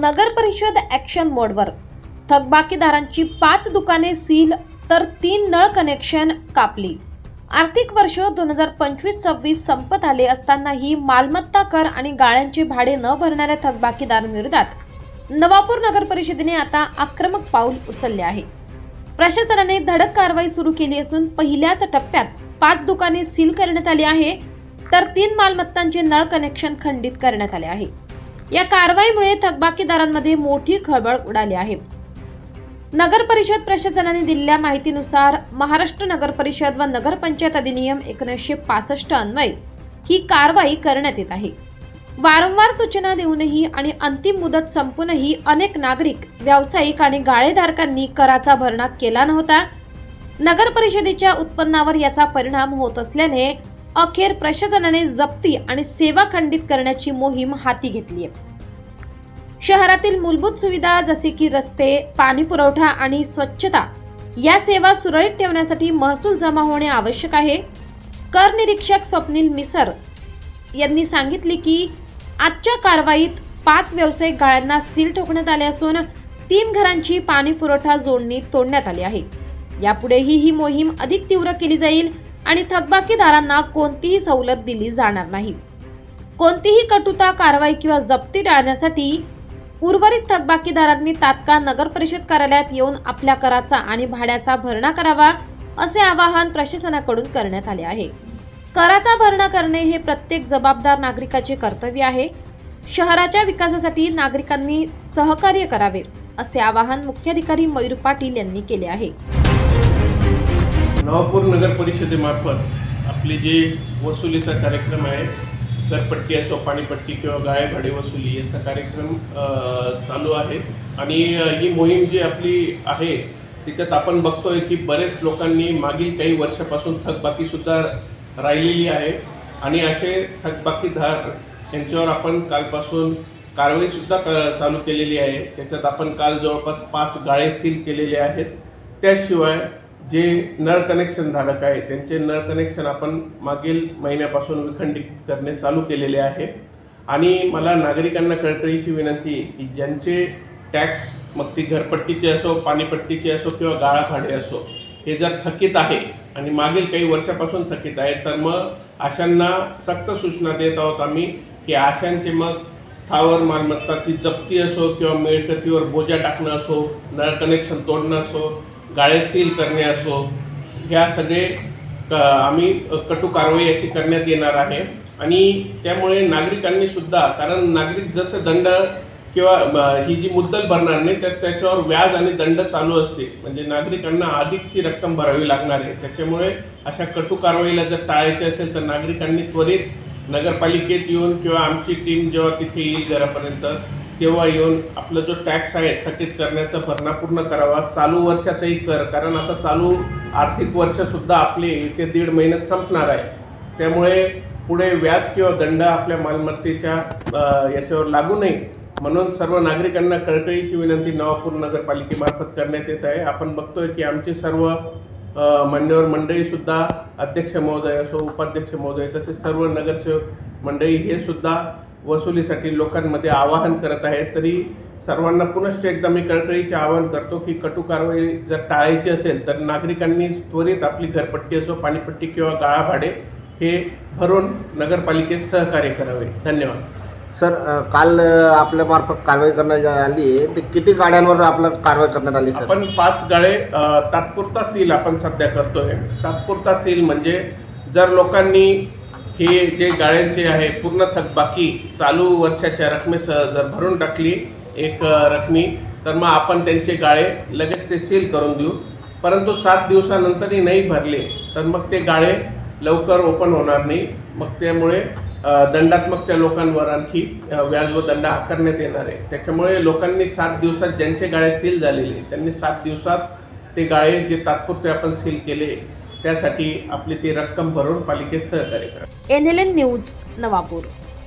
नगर परिषद ॲक्शन मोडवर थकबाकीदारांची पाच दुकाने सील तर तीन नळ कनेक्शन कापली. आर्थिक वर्ष दोन हजार पंचवीस सव्वीस संपत आले असतानाही मालमत्ता कर आणि गाळ्यांचे भाडे न भरणाऱ्या थकबाकीदारांविरोधात नवापूर नगर परिषदेने आता आक्रमक पाऊल उचलले आहे. प्रशासनाने धडक कारवाई सुरू केली असून पहिल्याच टप्प्यात पाच दुकाने सील करण्यात आली आहे तर तीन मालमत्तांचे नळ कनेक्शन खंडित करण्यात आले आहे. या कारवाईमुळे थकबाकीदारांमध्ये मोठी खळबळ उडाली आहे. नगर परिषद प्रशासनाने दिलेल्या माहितीनुसार महाराष्ट्र नगर परिषद व नगरपंचायत अधिनियम एकोणीसशे पासष्ट अन्वये ही कारवाई करण्यात येत आहे. वारंवार सूचना देऊनही आणि अंतिम मुदत संपूनही अनेक नागरिक व्यावसायिक आणि गाळेधारकांनी कराचा भरणा केला नव्हता. नगर परिषदेच्या उत्पन्नावर याचा परिणाम होत असल्याने अखेर प्रशासनाने जप्ती आणि सेवा खंडित करण्याची मोहीम हाती घेतली आहे शहरातील मूलभूत सुविधा जसे की रस्ते पाणी पुरवठा आणि स्वच्छता या सेवा सुरळीत ठेवण्यासाठी महसूल जमा होणे आवश्यक आहे. कर निरीक्षक स्वप्नील मिसर यांनी सांगितले की आजच्या कारवाईत पाच व्यावसायिक गाळ्यांना सील ठोकण्यात आले असून तीन घरांची पाणी पुरवठा जोडणी तोडण्यात आली आहे. यापुढेही ही मोहीम अधिक तीव्र केली जाईल आणि थकबाकीदारांना कोणतीही सवलत दिली जाणार नाही. कोणतीही कटुता कारवाई किंवा जप्ती टाळण्यासाठी उर्वरित थकबाकीदारांनी तात्काळ नगर परिषद कार्यालयात येऊन आपल्या कराचा आणि भाड्याचा भरणा करावा असे आवाहन प्रशासनाकडून करण्यात आले आहे. कराचा भरणा करणे हे प्रत्येक जबाबदार नागरिकाचे कर्तव्य आहे. शहराच्या विकासासाठी नागरिकांनी सहकार्य करावे असे आवाहन मुख्याधिकारी मयूर पाटील यांनी केले आहे. नवापूर नगर परिषदेमार्फत आपले जे वसुलीचा कार्यक्रम आहे घरपट्टी असो पाणीपट्टी किंवा गाय भाडे वसुली याचा कार्यक्रम चालू आहे. आणि ही मोहीम जी आपली आहे तिच्यात आपण बघतोय की बरेच लोकांनी मागील काही वर्षापासून थकबाकीसुद्धा राहिलेली आहे. आणि असे थकबाकीधार यांच्यावर आपण कालपासून कारवाईसुद्धा क चालू केलेली आहे. त्याच्यात आपण काल जवळपास पाच गाळे सील केलेले आहेत. त्याशिवाय जे नळ कनेक्शन धारक आहे त्यांचे नळ कनेक्शन आपण मागील महिन्यापासून विखंडित करणे चालू केलेले आहे. आणि मला नागरिकांना कळकळीची विनंती आहे की ज्यांचे टॅक्स मग ती घरपट्टीचे असो पाणीपट्टीचे असो किंवा गाळाखाडे असो हे जर थकीत आहे आणि मागील काही वर्षापासून थकीत आहे तर मग अशांना सक्त सूचना देत आहोत आम्ही की अशांचे मग स्थावर मालमत्ता ती जप्ती असो किंवा मिळकतीवर बोजा टाकणं असो नळ कनेक्शन तोडणं असो गाळे सील करणे असो ह्या सगळे क- आम्ही कटू कारवाई अशी करण्यात येणार आहे. आणि त्यामुळे नागरिकांनी सुद्धा कारण नागरिक जसं दंड किंवा ही जी मुद्दल भरणार नाही तर त्याच्यावर व्याज आणि दंड चालू असते म्हणजे नागरिकांना अधिकची रक्कम भरावी लागणार आहे. त्याच्यामुळे अशा कटू कारवाईला जर टाळायचे असेल तर नागरिकांनी त्वरित नगरपालिकेत येऊन किंवा आमची टीम जेव्हा तिथे येईल घरापर्यंत तेव्हा येऊन आपला जो टॅक्स आहे थकीत करण्याचा भरणा पूर्ण करावा चालू वर्षाचाही कर कारण आता चालू आर्थिक वर्षसुद्धा आपले येते दीड महिन्यात संपणार आहे. त्यामुळे पुढे व्याज किंवा दंड आपल्या मालमत्तेच्या याच्यावर लागू नये. म्हणून सर्व नागरिकांना कळकळीची विनंती नवापूर नगरपालिकेमार्फत करण्यात येत आहे. आपण बघतोय की आमचे सर्व मान्यवर मंडळीसुद्धा अध्यक्ष महोदय असो उपाध्यक्ष महोदय तसेच सर्व नगरसेवक मंडळी हे सुद्धा वसुलीसाठी लोकांमध्ये आवाहन करत आहेत तरी सर्वांना पुनश्च एकदा मी कळकळीचे आवाहन करतो की कटू कारवाई जर टाळायची असेल तर नागरिकांनी त्वरित आपली घरपट्टी असो पाणीपट्टी किंवा गाळा भाडे हे भरून नगरपालिकेस सहकार्य करावे. धन्यवाद. सर काल अ, आपल्या मार्फत कारवाई करण्यात आली. आहे ते किती गाड्यांवर आपलं कारवाई करण्यात आली सर? आपण पाच गाळे तात्पुरता सील आपण सध्या करतोय. तात्पुरता सील म्हणजे जर लोकांनी हे जे गाळ्यांचे आहे पूर्ण थकबाकी चालू वर्षाच्या रकमेसह जर भरून टाकली एक रकमी तर मग आपण त्यांचे गाळे लगेच ते सील करून देऊ. परंतु सात दिवसानंतरही नाही भरले तर मग ते गाळे लवकर ओपन होणार नाही. मग त्यामुळे दंडात्मक त्या लोकांवर आणखी व्याज व दंड आकारण्यात येणार आहे. त्याच्यामुळे लोकांनी सात दिवसात ज्यांचे गाळे सील झालेले त्यांनी सात दिवसात ते गाळे जे तात्पुरते आपण सील केले त्यासाठी आपली ती रक्कम भरून पालिकेस सहकार्य करा. N L N news Navapur.